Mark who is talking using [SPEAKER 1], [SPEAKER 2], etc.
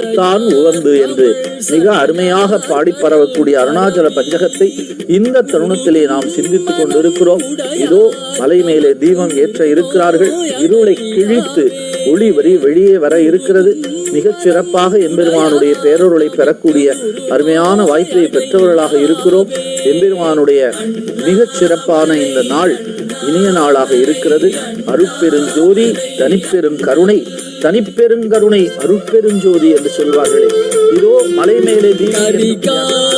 [SPEAKER 1] தான் உகந்து என்று மிக அருமையாக பாடி பரவக்கூடிய அருணாச்சல பஞ்சகத்தை இந்த தருணத்திலே நாம் சிந்தித்துக் கொண்டிருக்கிறோம். இதோ மலை மேலே தீபம் ஏற்ற இருக்கிறார்கள். இருளை கிழித்து ஒளி வரி வெளியே வர இருக்கிறது. மிகச் சிறப்பாக எம்பெருமானுடைய பேரொருளை பெறக்கூடிய அருமையான வாய்ப்பை பெற்றவர்களாக இருக்கிறோம். எம்பெருமானுடைய மிகச் சிறப்பான இந்த நாள் இனிய நாளாக இருக்கிறது. அருட்பெருஞ்சோதி தனிப்பெரும் கருணை தனிப்பெருங்கருணை அருட்பெருஞ்சோதி என்று சொல்வார்களே. இதோ மலை மேலே தீபம்